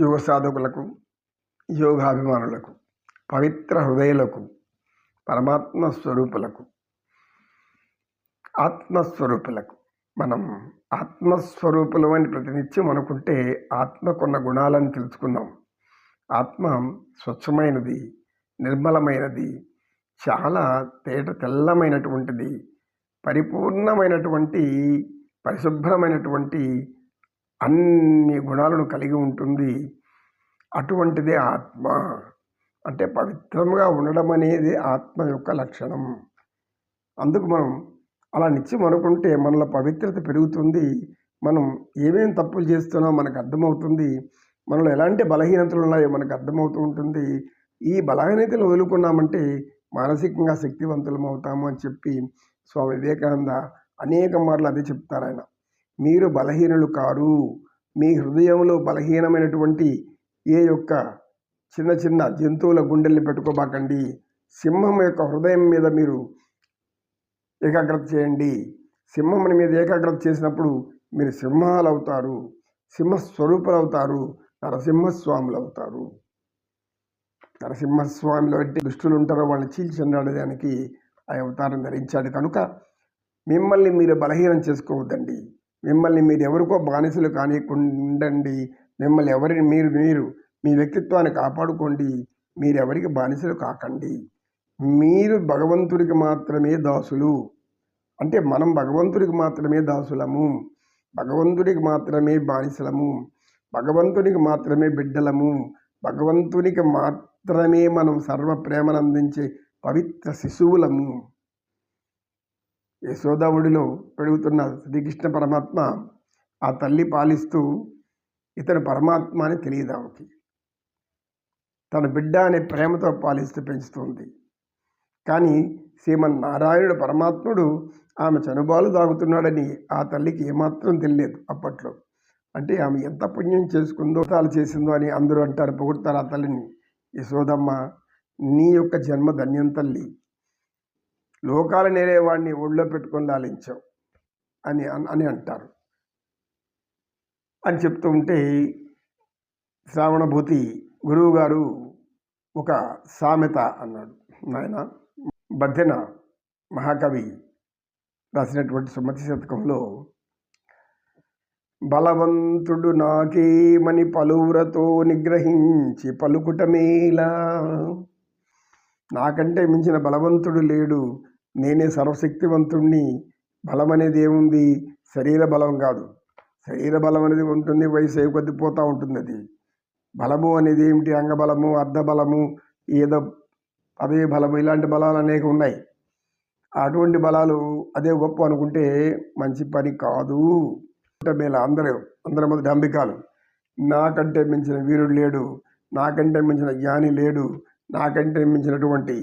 యోగ సాధకులకు యోగాభిమానులకు పవిత్ర హృదయులకు పరమాత్మ స్వరూపులకు ఆత్మస్వరూపులకు మనం ఆత్మస్వరూపులు అని ప్రతినిత్యం అనుకుంటే ఆత్మకున్న గుణాలను తెలుసుకున్నాం. ఆత్మ స్వచ్ఛమైనది నిర్మలమైనది చాలా తేట తెల్లమైనటువంటిది పరిపూర్ణమైనటువంటి పరిశుభ్రమైనటువంటి అన్ని గుణాలను కలిగి ఉంటుంది. అటువంటిదే ఆత్మ. అంటే పవిత్రంగా ఉండడం అనేది ఆత్మ యొక్క లక్షణం. అందుకు మనం అలా నిత్యం అనుకుంటే మనలో పవిత్రత పెరుగుతుంది. మనం ఏమేమి తప్పులు చేస్తున్నామో మనకు అర్థమవుతుంది. మనలో ఎలాంటి బలహీనతలు ఉన్నాయో మనకు అర్థమవుతూ ఉంటుంది. ఈ బలహీనతలు వదులుకున్నామంటే మానసికంగా శక్తివంతులం అవుతాము అని చెప్పి స్వామి వివేకానంద అనేక మార్లు అదే చెప్తారు ఆయన. మీరు బలహీనులు కారు. మీ హృదయంలో బలహీనమైనటువంటి ఏ యొక్క చిన్న చిన్న జంతువుల గుండెల్ని పెట్టుకోబాకండి. సింహం యొక్క హృదయం మీద మీరు ఏకాగ్రత చేయండి. సింహం మీద ఏకాగ్రత చేసినప్పుడు మీరు సింహాలు అవుతారు సింహస్వరూపులు అవుతారు నరసింహస్వాములు అవుతారు నరసింహస్వామిలో ఎట్టి దుష్టులు ఉంటారో వాళ్ళని చీల్చెందడానికి ఆ అవతారం ధరించాడు. కనుక మిమ్మల్ని మీరు బలహీనం చేసుకోవద్దండి. మిమ్మల్ని మీరు ఎవరికో బానిసలు కానికుండండి. మిమ్మల్ని ఎవరిని మీరు మీరు మీ వ్యక్తిత్వాన్ని కాపాడుకోండి. మీరెవరికి బానిసలు కాకండి. మీరు భగవంతుడికి మాత్రమే దాసులు. అంటే మనం భగవంతుడికి మాత్రమే దాసులము. భగవంతుడికి మాత్రమే బానిసలము. భగవంతునికి మాత్రమే బిడ్డలము. భగవంతునికి మాత్రమే మనం సర్వ ప్రేమను అందించే పవిత్ర శిశువులము. యశోదావుడిలో పెరుగుతున్న శ్రీకృష్ణ పరమాత్మ ఆ తల్లి పాలిస్తూ ఇతను పరమాత్మ అని తెలియదు ఆమెకి. తన బిడ్డ అనే ప్రేమతో పాలిస్తూ పెంచుతుంది. కానీ శ్రీమన్నారాయణుడు పరమాత్ముడు ఆమె చనుబాలు తాగుతున్నాడని ఆ తల్లికి ఏమాత్రం తెలియలేదు అప్పట్లో. అంటే ఆమె ఎంత పుణ్యం చేసుకుందో తాలు చేసిందో అని అందరూ అంటారు పొగుడతారు ఆ తల్లిని. యశోదమ్మ నీ యొక్క జన్మ ధన్యం తల్లి. లోకాలు నేరేవాడిని ఒళ్ళో పెట్టుకొని లాలించావు అని అని అంటారు. అని చెప్తూ ఉంటే శ్రావణభూతి గురువు గారు ఒక సామెత అన్నాడు. నాయన బద్దెన మహాకవి రాసినటువంటి సుమతి శతకంలో బలవంతుడు నాకేమని పలువురతో నిగ్రహించి పలుకుటమేలా? నాకంటే మించిన బలవంతుడు లేడు. నేనే సర్వశక్తివంతుణ్ణి. బలం అనేది ఏముంది శరీర బలం కాదు. శరీర బలం అనేది ఉంటుంది. వయసు ఏ కొద్ది పోతూ ఉంటుంది అది బలము అనేది ఏమిటి? అంగబలము అర్ధబలము ఏదో అదే బలము. ఇలాంటి బలాలు అనేక ఉన్నాయి. అటువంటి బలాలు అదే గొప్ప అనుకుంటే మంచి పని కాదు. మేళ అందరూ అందరి మొదటి అంబికాలు నాకంటే మించిన వీరుడు లేడు. నాకంటే మించిన జ్ఞాని లేడు. నాకంటే మించినటువంటి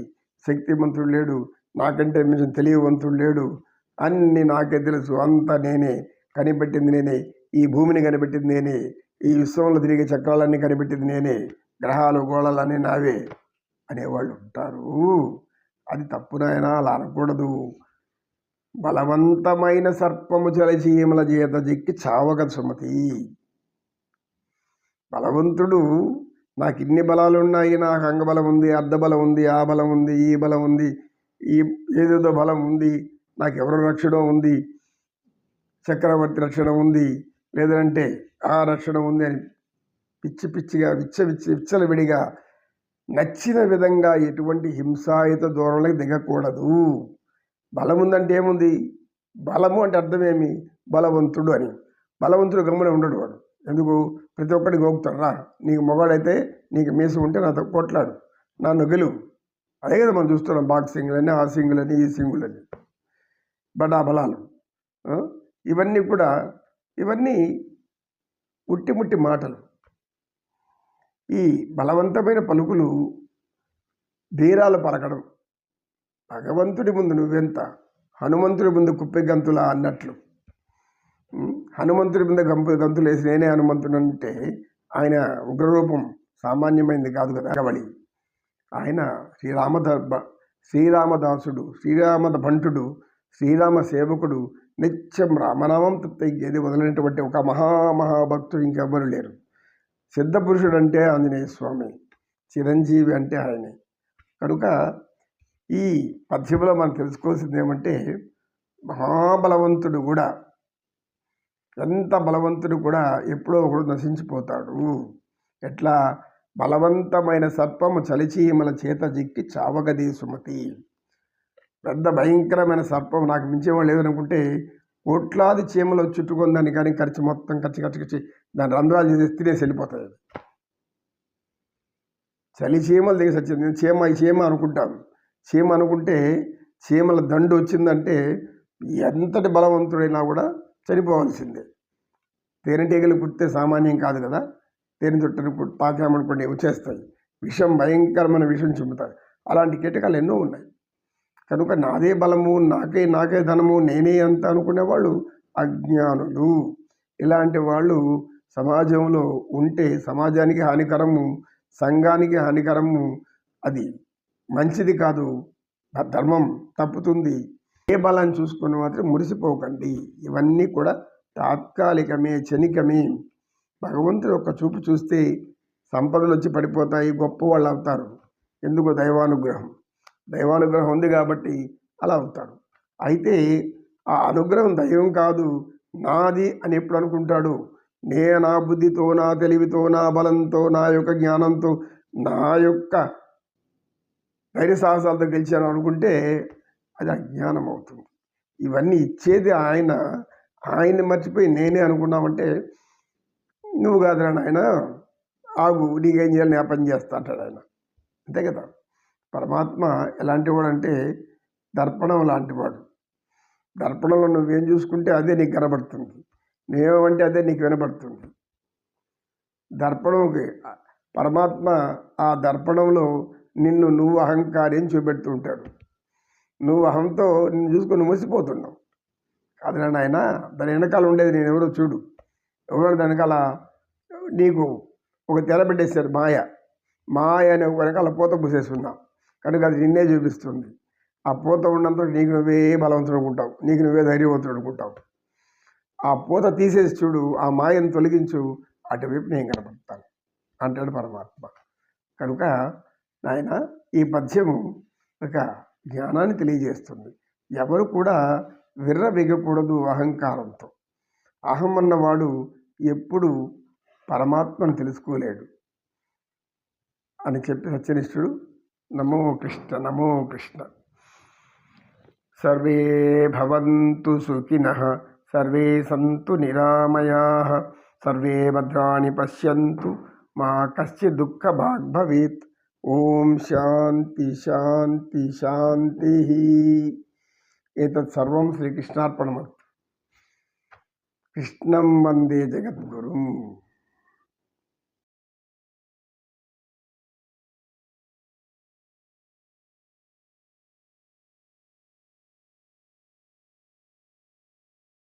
శక్తిమంతుడు లేడు. నాకంటే మించిన తెలియవంతుడు లేడు. అన్నీ నాకే తెలుసు. అంతా నేనే కనిపెట్టింది నేనే. ఈ భూమిని కనిపెట్టింది నేనే. ఈ విశ్వంలో తిరిగే చక్రాలన్నీ కనిపెట్టింది నేనే. గ్రహాలు గోళాలన్నీ నావే అనేవాళ్ళు ఉంటారు. అది తప్పునైనా అలా అనకూడదు. బలవంతమైన సర్పము చలచీమల చేత జిక్కి చావక సుమతి. బలవంతుడు నాకు ఇన్ని బలాలు ఉన్నాయి నాకు అంగబలం ఉంది అర్ధబలం ఉంది ఆ బలం ఉంది ఈ బలం ఉంది ఈ ఏదేదో బలం ఉంది నాకు ఎవరు రక్షణ ఉంది చక్రవర్తి రక్షణ ఉంది లేదంటే ఆ రక్షణ ఉంది అని పిచ్చి పిచ్చిగా విచ్చ విచ్చ విచ్చలవిడిగా నచ్చిన విధంగా ఎటువంటి హింసాయుత దూరంలోకి దిగకూడదు. బలం ఉందంటే ఏముంది? బలము అంటే అర్థమేమి బలవంతుడు అని. బలవంతుడు గమ్మున ఉండడు వాడు. ఎందుకు? ప్రతి ఒక్కటి గోపుతాడు రా నీకు మొగాడైతే నీకు మీసం ఉంటే నాతో కొట్లాడు. నా గెలువు. అదే కదా మనం చూస్తున్నాం బాక్సింగ్లని ఆ సింగులని ఈ సింగులని బడా బలాలు. ఇవన్నీ కూడా ఇవన్నీ ముట్టి మాటలు. ఈ బలవంతమైన పలుకులు బీరాలు పలకడం. భగవంతుడి ముందు నువ్వెంత? హనుమంతుడి ముందు కుప్పి గంతులా అన్నట్లు. హనుమంతుడి ముందు గంపు గంతులు వేసి నేనే హనుమంతుడు అంటే ఆయన ఉగ్రరూపం సామాన్యమైనది కాదు కదా కవళి ఆయన శ్రీరామద శ్రీరామదాసుడు శ్రీరామద భంటుడు శ్రీరామ సేవకుడు నిత్యం రామనామం తప్ప ఏది వదలనటువంటి ఒక మహామహాభక్తుడు ఇంకెవ్వరు లేరు. సిద్ధపురుషుడు అంటే ఆంజనేయ స్వామి చిరంజీవి అంటే ఆయనే. కనుక ఈ పద్యంలో మనం తెలుసుకోవాల్సింది ఏమంటే మహాబలవంతుడు కూడా ఎంత బలవంతుడు కూడా ఎప్పుడో ఒకడు నశించిపోతాడు. ఎట్లా? బలవంతమైన సర్పము చలిచీమల చేత జిక్కి చావగది సుమతి పెద్ద భయంకరమైన సర్పం నాకు మించేవాళ్ళు లేదనుకుంటే కోట్లాది చీమలు చుట్టుకుందని కానీ ఖర్చు మొత్తం ఖర్చు ఖర్చు ఖర్చు దాని రంధ్రాలు చేసి తినేసి వెళ్ళిపోతాయి చలి చీమలు దిగి వచ్చింది చీమ ఈ చీమ అనుకుంటాం చీమ అనుకుంటే చీమల దండు వచ్చిందంటే ఎంతటి బలవంతుడైనా కూడా చనిపోవాల్సిందే. తేనెటీగలు పుట్టితే సామాన్యం కాదు కదా. తేనె చుట్టని తాకామనుకోండి వచ్చేస్తాయి. విషం భయంకరమైన విషం చుమ్ముతాయి. అలాంటి కీటకాలు ఎన్నో ఉన్నాయి. కనుక నాదే బలము నాకే నాకే ధనము నేనే అంత అనుకునే వాళ్ళు అజ్ఞానులు. ఇలాంటి వాళ్ళు సమాజంలో ఉంటే సమాజానికి హానికరము సంఘానికి హానికరము అది మంచిది కాదు. ధర్మం తప్పుతుంది. ఏ బలాన్ని చూసుకుని మాత్రం మురిసిపోకండి. ఇవన్నీ కూడా తాత్కాలికమే క్షణికమే. భగవంతుడు ఒక చూపు చూస్తే సంపదలు వచ్చి పడిపోతాయి గొప్ప వాళ్ళు అవుతారు ఎందుకు దైవానుగ్రహం. దైవానుగ్రహం ఉంది కాబట్టి అలా అవుతారు. అయితే ఆ అనుగ్రహం దైవం కాదు నాది అని ఎప్పుడు అనుకుంటాడు? నే నా బుద్ధితో నా తెలివితో నా బలంతో నా యొక్క జ్ఞానంతో నా యొక్క ధైర్య సాహసాలతో గెలిచాను అనుకుంటే అది అజ్ఞానం అవుతుంది. ఇవన్నీ ఇచ్చేది ఆయన. ఆయన్ని మర్చిపోయి నేనే అనుకున్నామంటే నువ్వు కాదురా ఆయన ఆగు నీకేం చేయాలి? నేను పని చేస్తా అంటాడు ఆయన. అంతే కదా? పరమాత్మ ఎలాంటి వాడు అంటే దర్పణం లాంటివాడు. దర్పణంలో నువ్వేం చూసుకుంటే అదే నీకు కనబడుతుంది. నేనేమంటే అదే నీకు వినబడుతుంది. దర్పణంకి పరమాత్మ ఆ దర్పణంలో నిన్ను నువ్వు అహంకారి అని చూపెడుతూ ఉంటాడు. నువ్వు అహంతో నిన్ను చూసుకొని మూసిపోతున్నావు కాదు నాయన దాని వెనకాల ఉండేది నేను ఎవరో చూడు. ఎవరు వెనకాల నీకు ఒక తెర పెట్టేశారు మాయ. మాయ అనే వెనకాల పూత పూసేస్తున్నావు కనుక అది నిన్నే చూపిస్తుంది. ఆ పూత ఉన్నంత నీకు నువ్వే బలవంతుడు అనుకుంటావు. నీకు నువ్వే ధైర్యవంతుడు అనుకుంటావు. ఆ పూత తీసేసి చూడు ఆ మాయను తొలగించు. అటువైపు నేను కనపడతాను. అంటాడు పరమాత్మ. కనుక నాయన ఈ పద్యము ఒక జ్ఞానాన్ని తెలియజేస్తుంది. ఎవరు కూడా విర్ర బిగకూడదు అహంకారంతో. అహం అన్నవాడు ఎప్పుడు పరమాత్మను తెలుసుకోలేడు అని చెప్పి సత్యనిష్ఠుడు నమో కృష్ణ నమో కృష్ణ. సర్వే భవంతు సుఖిన సర్వే సంతు నిరామయా సర్వే భద్రాణి పశ్యంతు మా కశ్చి దుఃఖ భాగ్ భవేత్. ఓం శాంతి శాంతి శాంతి. ఏతత్ సర్వం శ్రీకృష్ణార్పణమస్తు. कृष्णम वंदे जगत